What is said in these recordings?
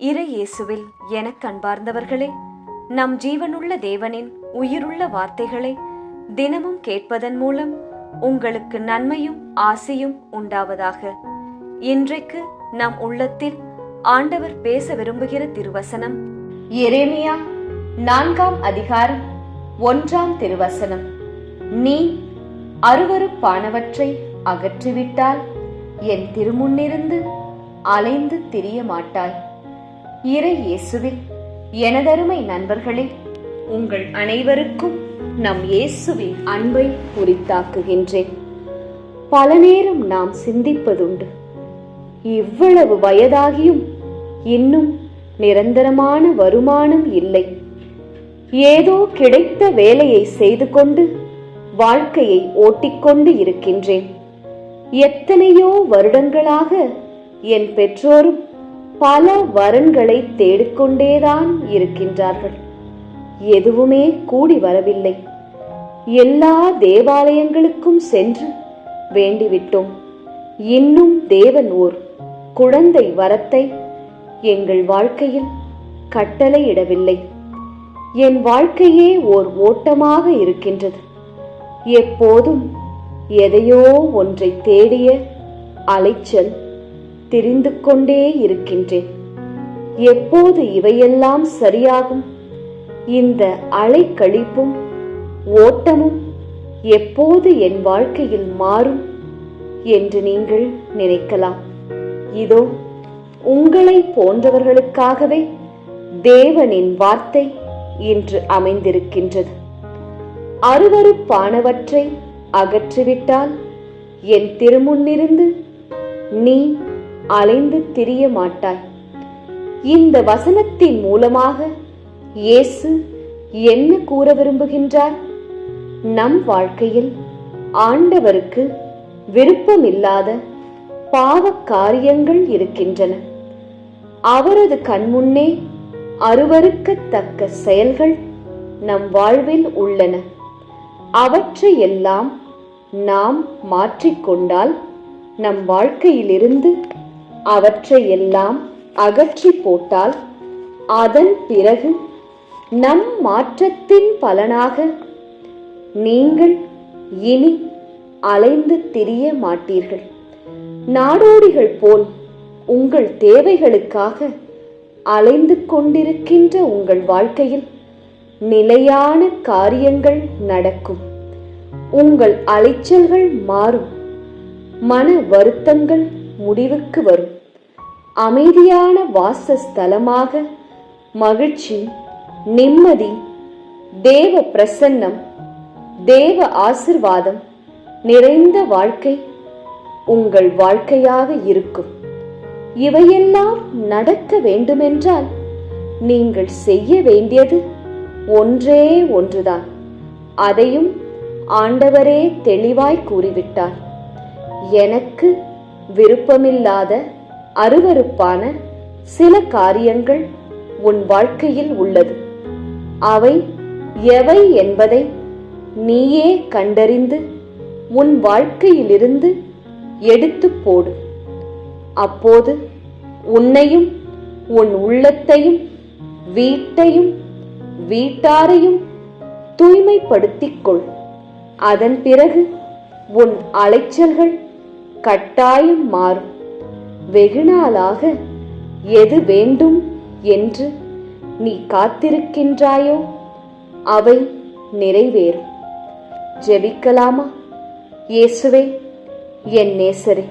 இறை இயேசுவில் எனக் கண்பார்ந்தவர்களே நம் ஜீவனுள்ள தேவனின் உயிருள்ள வார்த்தைகளை தினமும் கேட்பதன் மூலம் உங்களுக்கு நன்மையும் ஆசையும் உண்டாவதாக. இன்றைக்கு நம் உள்ளத்தில் ஆண்டவர் பேச விரும்புகிற திருவசனம் எரேமியா நான்காம் அதிகாரம் ஒன்றாம் திருவசனம். நீ அருவருப்பானவற்றை அகற்றிவிட்டால் என் திருமுன்னிருந்து அலைந்து திரிய மாட்டாய் இறை இயேசுவில் எனதருமை நண்பர்களே உங்கள் அனைவருக்கும் நம் இயேசுவின் அன்பை உரித்தாக்குகின்றேன். பல நேரம் நாம் சிந்திப்பதுண்டு. இவ்வளவு வயதாகியும் இன்னும் நிரந்தரமான வருமானம் இல்லை. ஏதோ கிடைத்த வேலையை செய்து கொண்டு வாழ்க்கையை ஓட்டிக்கொண்டு இருக்கின்றேன். எத்தனையோ வருடங்களாக என் பெற்றோரும் பல வரன்களை தேடிக்கொண்டேதான் இருக்கின்றார்கள். எதுவுமே கூடி வரவில்லை. எல்லா தேவாலயங்களுக்கும் சென்று வேண்டிவிட்டோம். இன்னும் தேவன் ஓர் குழந்தை வரத்தை எங்கள் வாழ்க்கையில் கட்டளையிடவில்லை. என் வாழ்க்கையே ஓர் ஓட்டமாக இருக்கின்றது. எப்போதும் எதையோ ஒன்றை தேடிய அலைச்சல் தெரிந்து கொண்டே இருக்கின்றேன். எப்போது இவையெல்லாம் சரியாகும்? இந்த அலைக்கழிப்பும் ஓட்டமும் எப்போது என் வாழ்க்கையில் மாறும் என்று நீங்கள் நினைக்கலாம். இதோ உங்களை போன்றவர்களுக்காகவே தேவனின் வார்த்தை இன்று அமைந்திருக்கின்றது. அருவருப்பானவற்றை அகற்றிவிட்டால் என் திருமுன்னிருந்து நீ அலைந்து திரிய மாட்டாய். இந்த வசனத்தின் மூலமாக இயேசு என்ன கூற விரும்புகின்றார்? நம் வாழ்க்கையில் ஆண்டவருக்கு விருப்பமில்லாத பாவ காரியங்கள் இருக்கின்றன. அவரது கண்முன்னே அருவருக்கத்தக்க செயல்கள் நம் வாழ்வில் உள்ளன. அவற்றையெல்லாம் நாம் மாற்றிக்கொண்டால் நம் வாழ்க்கையிலிருந்து அவற்றையெல்லாம் அகற்றி போட்டால் அதன் பிறகு நம் மாற்றத்தின் பலனாக நீங்கள் இனி அலைந்து திரிய மாட்டீர்கள். நாடோடிகள் போல் உங்கள் தேவைகளுக்காக அலைந்து கொண்டிருக்கின்ற உங்கள் வாழ்க்கையில் நிலையான காரியங்கள் நடக்கும். உங்கள் அலைச்சல்கள் மாறும். மன வருத்தங்கள் முடிவுக்கு வரும். அமைதியான வாசஸ்தலமாக மகிழ்ச்சி நிம்மதி தேவ பிரசன்னம் தேவ ஆசிர்வாதம் நிறைந்த வாழ்க்கை உங்கள் வாழ்க்கையாக இருக்கும். இவையெல்லாம் நடக்க வேண்டுமென்றால் நீங்கள் செய்ய வேண்டியது ஒன்றே ஒன்றுதான். அதையும் ஆண்டவரே தெளிவாய் கூறிவிட்டார். எனக்கு விருப்பமில்லாத அருவருப்பான சில காரியங்கள் உன் வாழ்க்கையில் உள்ளது. அவை எவை என்பதை நீயே கண்டறிந்து உன் வாழ்க்கையிலிருந்து எடுத்து போடு. அப்போது உன்னையும் உன் உள்ளத்தையும் வீட்டையும் வீட்டாரையும் தூய்மைப்படுத்திக் கொள் அதன் பிறகு உன் அலைச்சல்கள் கட்டாயம் மாறும். வெகுநாளாக எது வேண்டும் என்று நீ காத்திருக்கின்றாயோ அவை நிறைவேறும். ஜெபிக்கலாமா? இயேசுவே என் நேசரே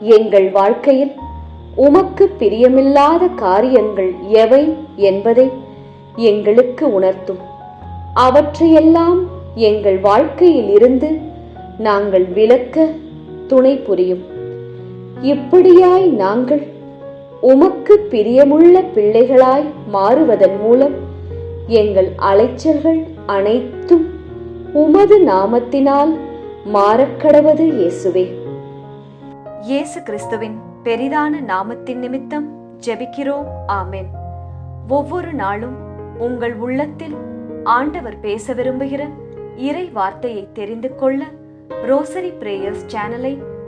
எங்கள் வாழ்க்கையில் உமக்கு பிரியமில்லாத காரியங்கள் எவை என்பதை எங்களுக்கு உணர்த்தும். அவற்றையெல்லாம் எங்கள் வாழ்க்கையில் இருந்து நாங்கள் விளக்க துணை புரியும். இப்படியாய் நாங்கள் உமக்கு பிரியமுள்ள பிள்ளைகளாய் மாறுவதன் மூலம் எங்கள் அலைச்சல்கள் அனைத்தும் உமது நாமத்தினால் மாறக்கடவது இயேசுவே. இயேசு கிறிஸ்துவின் பெரிதான நாமத்தின் நிமித்தம் ஜெபிக்கிறோம். ஆமென். ஒவ்வொரு நாளும் உங்கள் உள்ளத்தில் ஆண்டவர் பேச விரும்புகிற இறை வார்த்தையை தெரிந்து கொள்ள ரோசரி பிரேயர்ஸ் சேனலை